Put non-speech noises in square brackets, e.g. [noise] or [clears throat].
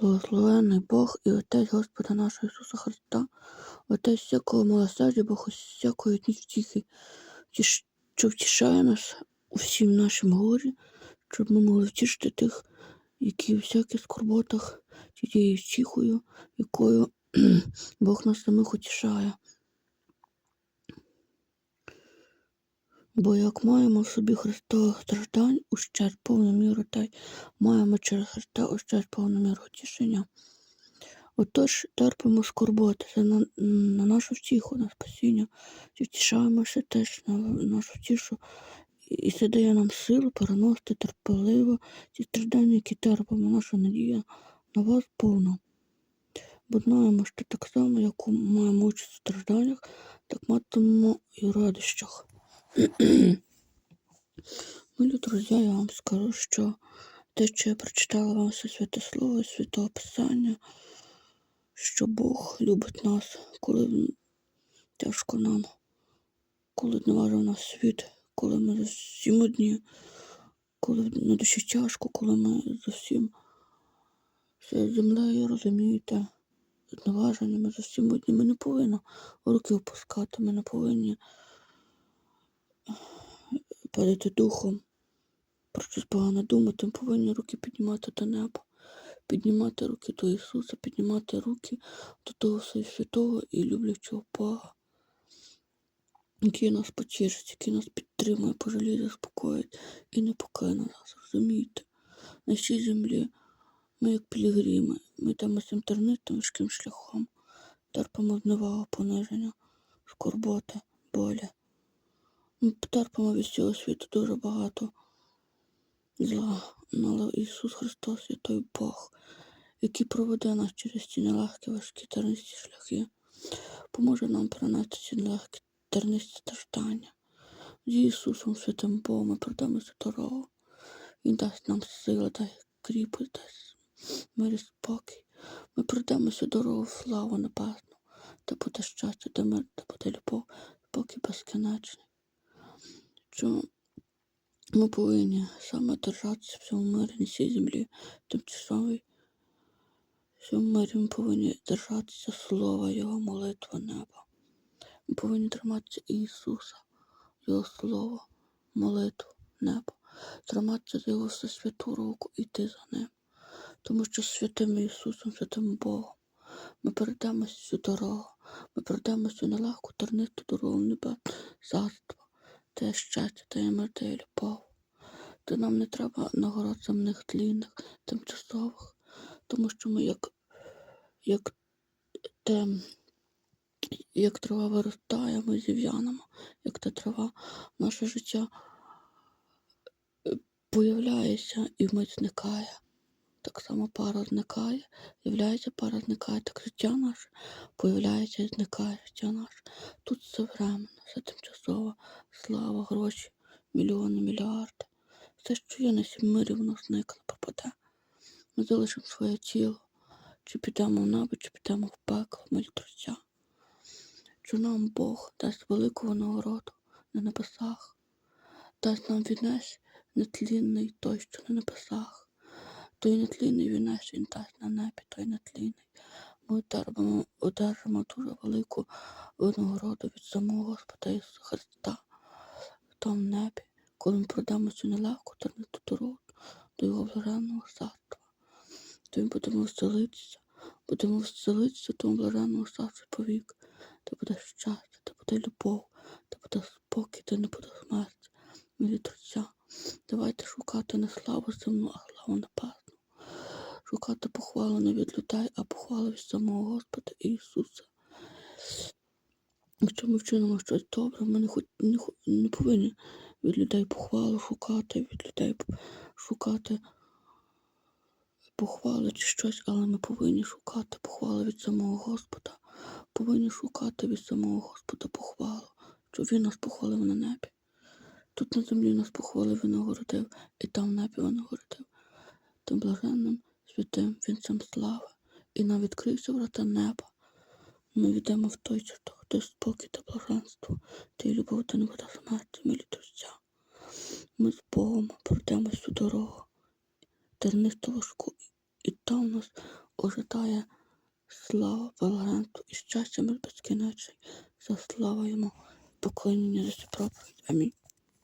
Благословений Бог і Отець Господа нашого Ісуса Христа, Отець всякого милосердя, Бог всякої втіхи, що втішає нас у всім нашому горі, щоб ми могли втішити тих, які у всяких скорботах, тією втіхою, якою [clears throat] Бог нас самих утішає. Бо як маємо в собі Христових страждань, ущерб повну міру, та й маємо через Христа ущерб повну міру утішення. Отож терпимо скорботи це на, на нашу втіху, на спасіння, і втішаємося теж на нашу втішу, і, це дає нам силу переносити терпеливо ті страждання, які терпимо, наша надія на вас повна. Бо знаємо, що так само, як маємо участь у стражданнях, так матимемо і в радощах. Милі друзі, я вам скажу, що те, що я прочитала вам все святе слово, святого Писання, що Бог любить нас, коли тяжко нам, коли наважив нас світ, коли ми зовсім одні, коли на душі тяжко, коли ми зовсім все землею, розумієте, зневажені, ми зовсім одні. Ми не повинні руки опускати, ми не повинні падати духом, про щось погано думати, ми повинні руки піднімати до неба, піднімати руки до Ісуса, піднімати руки до того Святого і люблячого Бога, який нас потішить, який нас підтримує, пожаліє, заспокоїть і не покине нас, розумієте? На цій землі ми як пілігрими, ми йдемо цим тернитим важким шляхом, терпимо зневагу, пониження, скорботи, болі. Ми терпимо від цього світу дуже багато зла, але Ісус Христос є той Бог, який проведе нас через ці нелегкі, важкі тернисті шляхи, поможе нам перенести ці нелегкі тернисті страждання. З Ісусом Святим Богом ми пройдемо цю дорогу. Він дасть нам сили, дасть кріпость, дасть мир і спокій. Ми пройдемо цю дорогу в славу небесну, де буде щастя, де мир, де буде любов, спокій безкінечний. Що ми повинні саме держатися в цьому мирі на цій землі, тимчасовій. В цьому мирі ми повинні держатися слова Його молитви неба. Ми повинні триматися Ісуса, Його Слово, молитву неба, триматися за Його всесвяту руку і йти за ним. Тому що святим Ісусом, святим Богом, ми перейдемо цю дорогу, ми пройдемо цю нелегку тернисту дорогу в небе царство, те щастя, те мир, те любов. То нам не треба нагород земних тлінних, тимчасових, тому що ми як, як те, як трава виростає, ми зів'янемо, як та трава, наше життя е, появляється і вмить зникає. Так само пара зникає, з'являється пара зникає, так життя наше появляється і зникає життя наше. Тут все временно, все тимчасово, слава, гроші, мільйони, мільярди. Все, що є на цім мирі, воно зникне, пропаде. Ми залишимо своє тіло, чи підемо в небо, чи підемо в пекло, мої друзі. Що нам Бог дасть велику нагороду на небесах, дасть нам вінець нетлінний той, що на небесах. Той нетлінний вінець він дасть на небі, той нетлінний. Ми одержимо, дуже велику винагороду від самого Господа Ісуса Христа в тому небі, коли ми пройдемо цю нелегку терниту дорогу до Його блаженного царства. То ми будемо вселитися, будемо вселитися в тому блаженному царстві повік, де буде щастя, де буде любов, де буде спокій, де не буде смерті. Милі друзі, давайте шукати не славу земну, а славу небесну шукати похвалу не від людей, а похвалу від самого Господа Ісуса. Якщо ми вчинимо щось добре, ми не, хоч, не, не повинні від людей похвалу шукати, від людей шукати похвали чи щось, але ми повинні шукати похвали від самого Господа. Повинні шукати від самого Господа похвалу, щоб Він нас похвалив на небі. Тут на землі нас похвалив і нагородив, і там в небі нагородив. Тим блаженним святим вінцем слави, і нам відкриються врата неба. Ми йдемо в той чертог, де спокій та блаженство, де любов та не буде смерті, милі друзі. Ми з Богом пройдемо цю дорогу, тернисту ложку, і там нас ожидає слава, благоденство і щастя безкінечне. За слава йому, поклоніння за проповідь. Амінь.